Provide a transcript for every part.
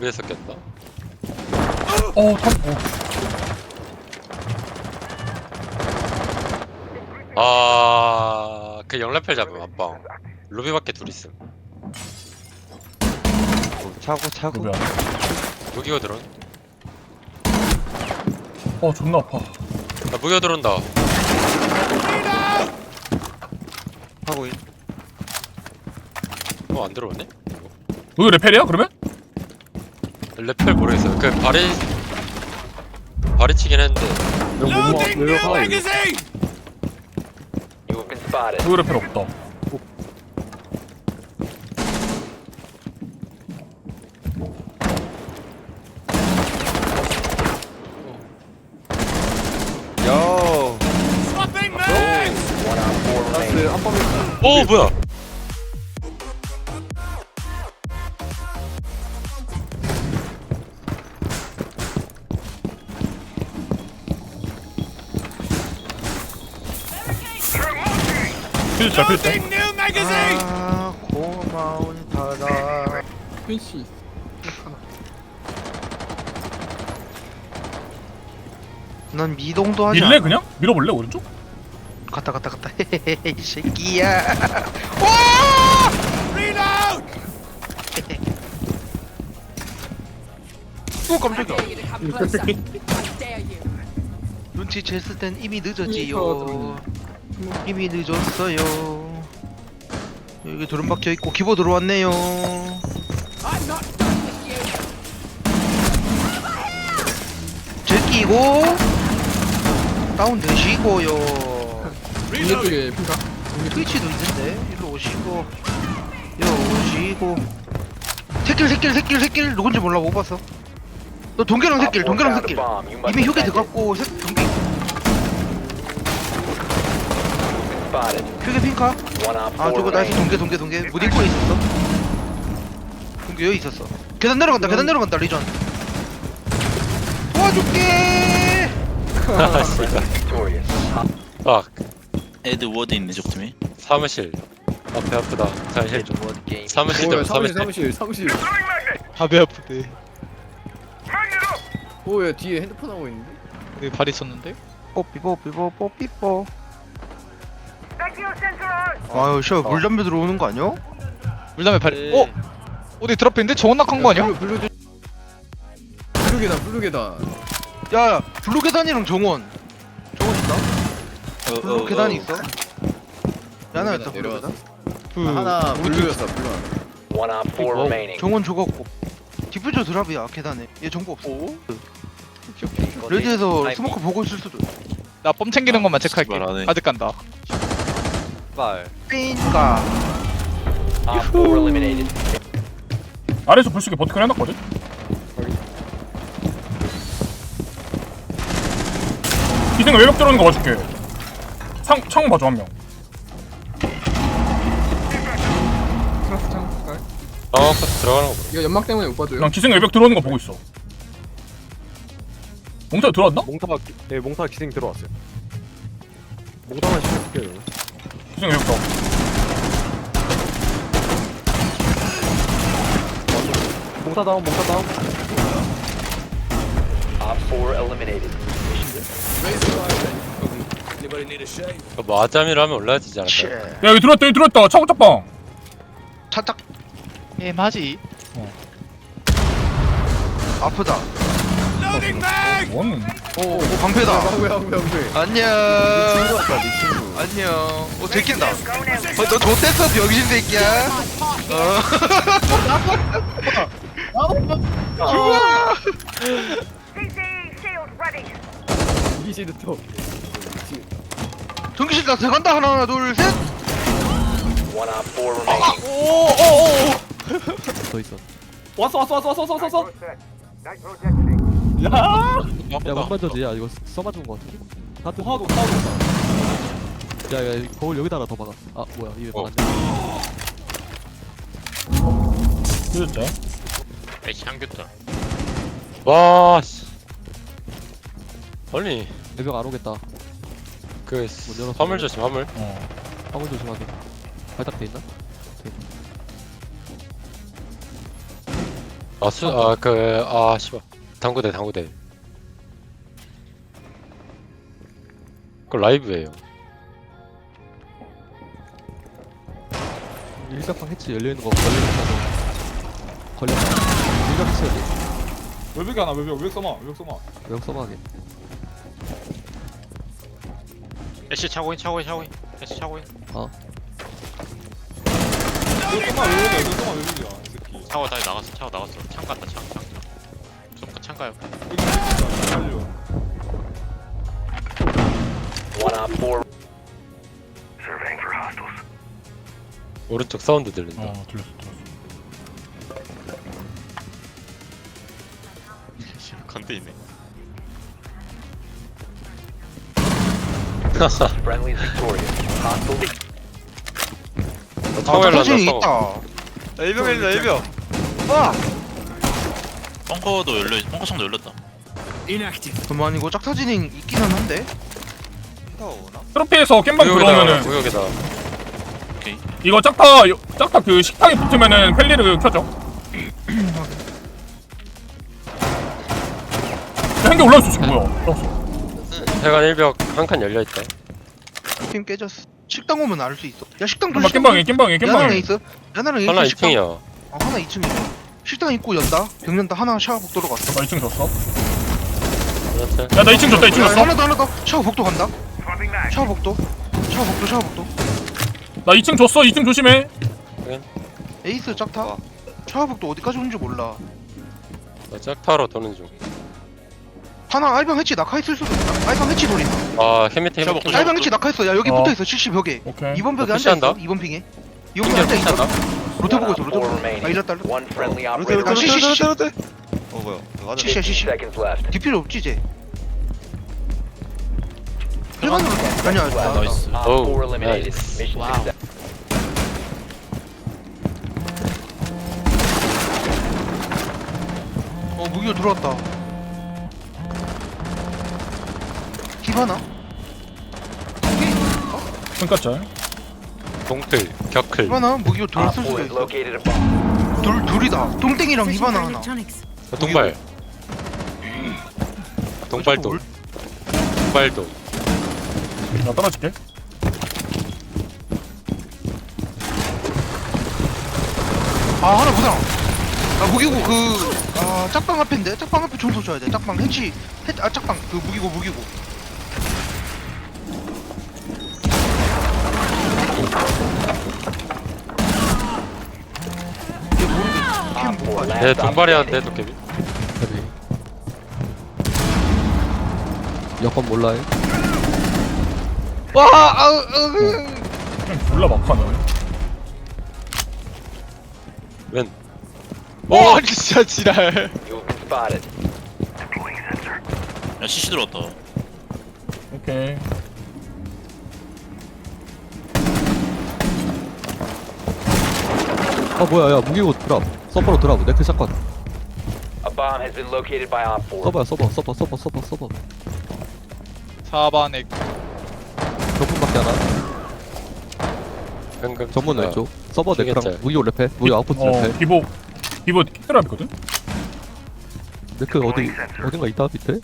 위에서 깼다. 어, 탑, 어. 아, 그 영래펠 잡음 한방. 루비밖에 둘 있음. 차고 차고 누구야? 무기가 들어온. 어, 존나 아파. 나 무기가 들어온다. 하고 있 어, 안 들어오네? 너도 레펠이야, 그러면? 레펠 모르겠어. 그 발이 발이 치긴 했는데. 내가 못 막, 내가 하나 이거. You have been spotted. 레펠 없다. 요 One on four remaining. 방에 오 뭐야? 필자, 필자. 아 고마운 바다 펜시. 넌 미동도 하지 밀래, 않아? 그냥? 밀어볼래, 오른쪽? 갔다 갔다 갔다 헤헤헤 이 새끼야 오 깜짝이야 눈치 챘을 땐 이미 늦었지요 이미 늦었어요 여기 드론 박혀 있고 기보 들어왔네요 제끼고 다운 되시고요 국내 쪽에 핑가? 트위치 눈인데 일로 오시고 일로 오시고 새끼를 새끼를 새끼를 새끼를 누군지 몰라 못 봤어 너 새끼를 bomb. You must 이미 휴게. 들어갔고 새, 동 Spotted. 휴게 핑카 One on 아 four 저거 나이스 remaining. 동계 동계 동계 못 입고 있었어 동계 여기 있었어 계단 내려간다 계단 내려간다 리전 도와줄게 아 씨발. Victorious. 아 애들 워드 있네 적팀에 사무실. 앞에 아프다. 자 힐. 좀. One game. 사무실 좀 사무실 사무실. 사무실 사무실. 밥이 아프대. 오야 뒤에 핸드폰 하고 있는데. 왜발 있었는데? 뽀삐뽀 삐뽀 뽀삐뽀 아유 씨 물담배 들어오는 거 아니야? 물담에 발. 어? 어디 드랍했는데? 정원 낙한 거 아니야? 블루 블루 블루 계단 블루 계단. 야야 블루 계단이랑 정원 정원 있다? 어, 블루 계단이 있어? 야나 있다 블루 내려왔어. 계단? 그 하나 우리 블루였어 블루. One four 어, remaining. 정원 죽었고 디퓨저 드랍이야 계단에 얘 정보 없어 오? 레드에서 스모크 보고 있을 수도 나범 챙기는 것만 체크할게. 씨발. 아득 간다. 삐인가 Op four eliminated. 아래에서 있게 버티컬 해놨거든? 기생을 외벽 들어오는 거 봐줄게. 창, 창 봐줘, 한 명. 창. 아, 어 들어가는 거 보네. 이거 연막 때문에 못 봐줘요. 난 기생 외벽 들어오는 거 보고 있어. 몽타 들어왔나? 몽타가 기- 네 몽타 기생 들어왔어요. 몽타만 신경 쓸게요. 저는. 외벽 들어. 몽타 다운 몽타 다운. Op eliminated. 그 마자미를 하면 올라야지 않을까? 쉣 야, 여기 들어왔다, 여기 들어왔다. 차고 짝방. 차딱 예, 맞지. 아프다 뭔? 오 방패다 방배 방배 방배. 안녕 친구 같다 네 친구. 안녕 어 들킨다 어, 너 좋댔어 병신 새끼야 어 좋아 이기 시드 또. 전기실 나 들어간다 하나 둘 셋 One op four remaining. 왔어 왔어 왔어 왔어 왔어 왔어. 야 왕반전지 야 이거 써맞은 거 같은데 하트 하도 하도. 야야 거울 여기다가 더 박아 아 뭐야 이게 어. 막았네 진짜. 에이 향겼다. 와 씨. 아니 내벽 안 오겠다 그 열었어. 화물 조심 화물. 어. 화물 조심하게 발딱 돼 있나? 아수아그아 씨발 당구대 당구대. 그 라이브예요. 일각방 해치 열려있는 거거 걸려 일각 해치 열려 외벽이 하나 외벽 외벽 써마 외벽 써마 외형 써마하게. 애쉬 차고 인 차고 인 차고 인. 애쉬 차고 인. 외벽 써마 외벽이야 외벽 써마 외벽이야 이 새끼. 차고 다시 나갔어 차고 나갔어. 창 갔다 창 four. 오른쪽 사운드 들린다 어 들렸어 들렸어 건대 있네 Friendly is victorious. Hostile. 차고 아, 열렸다 사진이 차고 있다. 일병일이다 일병 아! 벙커도 열려 벙커 창도 열렸다 그만 이거 짝사진이 있기는 한데. 트로피에서 겜방 들어오면은 구역이다 이거 짝타 짝타 그 식탁에 붙으면은 펠리를 켜져 한개 올라올 수 있어 뭐야 올라왔어 해관 1벽 한 칸 열려있다 팀 깨졌어. 식당 오면 알 수 있어. 야 식당 겜방. 겜방에 겜방에 야나랑 겜방에 있어. 야나랑 하나 있어. 식당. 2층이야 어, 하나 2층이야. 식당 입고 연다. 벽 연다. 하나 샤워 복도로 갔어. 나 2층 줬어 그렇지 야나 2층 줬다 2층 야, 줬어 하나 더 하나 더. 샤워 복도 간다. 샤워 복도. 샤워 복도 샤워 복도. 나 2층 줬어 2층 조심해 에이스 짝타. 샤워 복도 어디까지 오는지 몰라. 나 짝타로 도는 하나 알방 해치 낙하했을 수도 있다. 알방 해치 돌린다. 중아 햄미트 샤워 햄미트 먹고 알방 해치 낙하했어. 야 여기 어. 붙어있어. 70 벽에. 오케이 2번 벽에 어, 앉아있어. 푸시한다? 2번 핑에. 2번 핑에 핑계 앉아있어. 푸시한다 로테 보고 있어. 로테 보고. 아. 일렀다 일렀다. One friendly 야, operator. 시, 시, 시. 어 뭐야 맞아 70 50 70. seconds left. 뒷 필요 없지 이제. 일반으로 아니야. 나- 나- 나이스 Oh, success. 어 무기로 들어왔다. 기바나? 끈까짤 동틀 격클 기바나 무기로 Op 들어왔을 수도 4 has 있어. located a bomb. 둘 둘이다. 똥땡이랑 기바나 하나. 어, 동발 동발도 동발도 나 떨어질게 아 하나 보자. 아 무기고 그 아 짝방 앞인데 짝방 앞에 총소 줘야 돼. 짝방 해치 해 아 짝방 그 무기고 무기고. 내 동발이한테 도깨비 헤비 여건 몰라요? 와 아우 아우. 그냥 졸라 막하네 웬? 와 진짜 지랄. 야 CC 들어왔다. 오케이. 아 뭐야 야 무기고 드랍 서버로 드랍 네크 샷건 A bomb has been located by Op 4. 서버야 서버 서버 서버 서버 서버 4반에 전문밖에 하나 현금 전문 투자. 왼쪽 서버 네크랑. 무기고 레페 무기 아웃포트 어 레페 비보 비보 킥드랍이거든? 네크 어디 어딘가 있다 밑에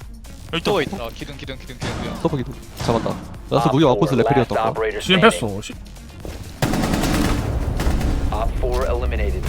또 있다 기둥 기둥 기둥 기둥 기둥 서버 기도 잡았다 Op 무기 4 아웃포트 last 레펠이었던 거 operator 지금 standing. 패어 시- Op 4 eliminated.